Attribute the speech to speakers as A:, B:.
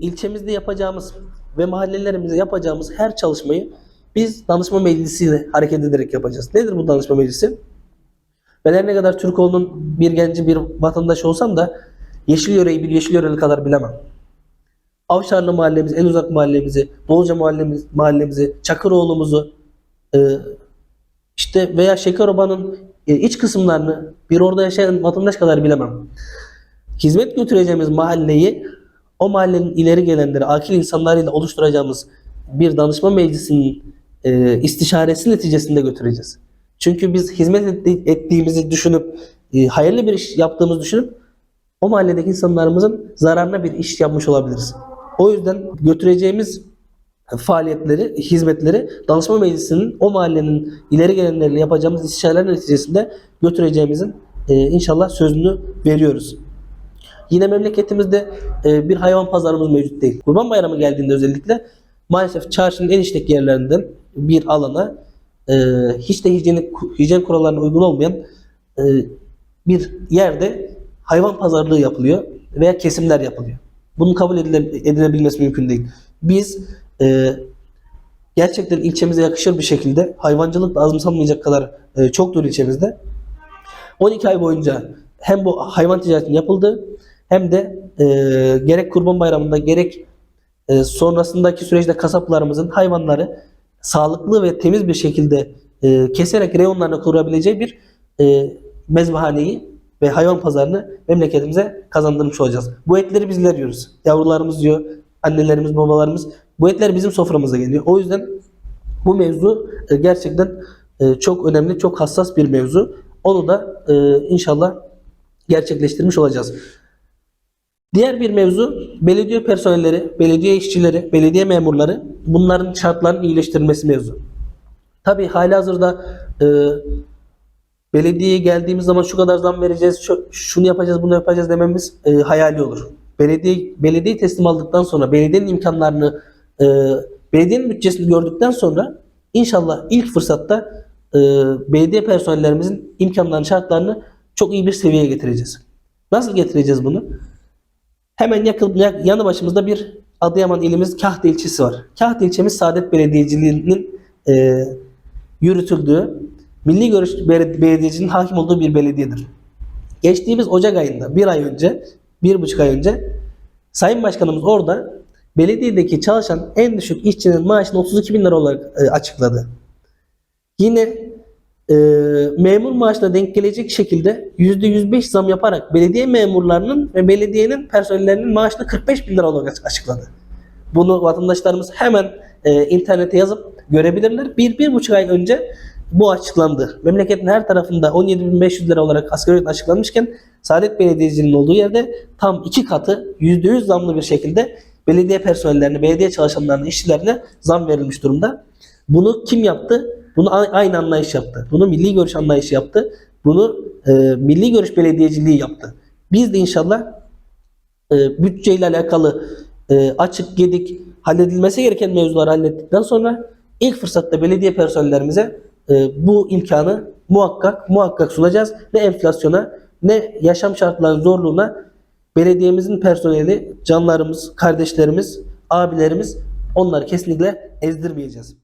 A: İlçemizde yapacağımız ve mahallelerimizde yapacağımız her çalışmayı biz danışma meclisiyle hareket ederek yapacağız. Nedir bu danışma meclisi? Ben her ne kadar Türkoğlu'nun bir genci bir vatandaş olsam da Yeşilyöre'yi bir Yeşilyöreli kadar bilemem. Avşarlı mahallemizi, en uzak mahallemizi, Bolca mahallemiz, mahallemizi, Çakıroğlu'muzu, e, işte veya Şekeroba'nın e, iç kısımlarını bir orada yaşayan vatandaş kadar bilemem. Hizmet götüreceğimiz mahalleyi o mahallenin ileri gelenleri, akil insanlarıyla oluşturacağımız bir danışma meclisinin e, istişaresi neticesinde götüreceğiz. Çünkü biz hizmet etti- ettiğimizi düşünüp, e, hayırlı bir iş yaptığımızı düşünüp o mahalledeki insanlarımızın zararına bir iş yapmış olabiliriz. O yüzden götüreceğimiz faaliyetleri, hizmetleri danışma meclisinin o mahallenin ileri gelenleriyle yapacağımız istişareler neticesinde götüreceğimizin e, inşallah sözünü veriyoruz. Yine memleketimizde e, bir hayvan pazarımız mevcut değil. Kurban Bayramı geldiğinde özellikle maalesef çarşının en işlek yerlerinden bir alana e, hiç de hijyenik, hijyen kurallarına uygun olmayan e, bir yerde hayvan pazarlığı yapılıyor veya kesimler yapılıyor. Bunun kabul edile- edilebilmesi mümkün değil. Biz e, gerçekten ilçemize yakışır bir şekilde hayvancılıkla azımsanmayacak kadar e, çoktur ilçemizde. 12 ay boyunca hem bu hayvan ticaretinin yapıldığı hem de e, gerek Kurban Bayramı'nda gerek e, sonrasındaki süreçte kasaplarımızın hayvanları sağlıklı ve temiz bir şekilde e, keserek reyonlarına kurabileceği bir e, mezbahaneyi ve hayvan pazarını memleketimize kazandırmış olacağız. Bu etleri bizler yiyoruz. Yavrularımız yiyor, annelerimiz, babalarımız. Bu etler bizim soframıza geliyor. O yüzden bu mevzu e, gerçekten e, çok önemli, çok hassas bir mevzu. Onu da e, inşallah gerçekleştirmiş olacağız. Diğer bir mevzu belediye personelleri, belediye işçileri, belediye memurları bunların şartlarının iyileştirilmesi mevzu. Tabii halihazırda e, belediyeye geldiğimiz zaman şu kadar zam vereceğiz, şu, şunu yapacağız, bunu yapacağız dememiz e, hayali olur. Belediye belediye teslim aldıktan sonra belediyenin imkanlarını e, belediyenin bütçesini gördükten sonra inşallah ilk fırsatta e, belediye personellerimizin imkanlarını, şartlarını çok iyi bir seviyeye getireceğiz. Nasıl getireceğiz bunu? Hemen yakın, yak- yanı başımızda bir Adıyaman ilimiz Kahta ilçesi var. Kahta ilçemiz Saadet Belediyeciliği'nin e, yürütüldüğü, milli görüş bele- belediyeciliğinin hakim olduğu bir belediyedir. Geçtiğimiz Ocak ayında, bir ay önce, bir buçuk ay önce Sayın Başkanımız orada belediyedeki çalışan en düşük işçinin maaşını 32 bin lira olarak e, açıkladı. Yine e, memur maaşına denk gelecek şekilde %105 zam yaparak belediye memurlarının ve belediyenin personellerinin maaşını 45 bin lira olarak açıkladı. Bunu vatandaşlarımız hemen e, internete yazıp görebilirler. Bir, bir buçuk ay önce bu açıklandı. Memleketin her tarafında 17.500 lira olarak asgari ücret açıklanmışken Saadet Belediyeciliğinin olduğu yerde tam iki katı %100 zamlı bir şekilde belediye personellerine, belediye çalışanlarına, işçilerine zam verilmiş durumda. Bunu kim yaptı? Bunu aynı anlayış yaptı. Bunu milli görüş anlayışı yaptı. Bunu e, milli görüş belediyeciliği yaptı. Biz de inşallah e, bütçeyle alakalı e, açık gedik halledilmesi gereken mevzuları hallettikten sonra ilk fırsatta belediye personellerimize e, bu imkanı muhakkak muhakkak sunacağız. Ne enflasyona ne yaşam şartlarının zorluğuna belediyemizin personeli, canlarımız, kardeşlerimiz, abilerimiz onları kesinlikle ezdirmeyeceğiz.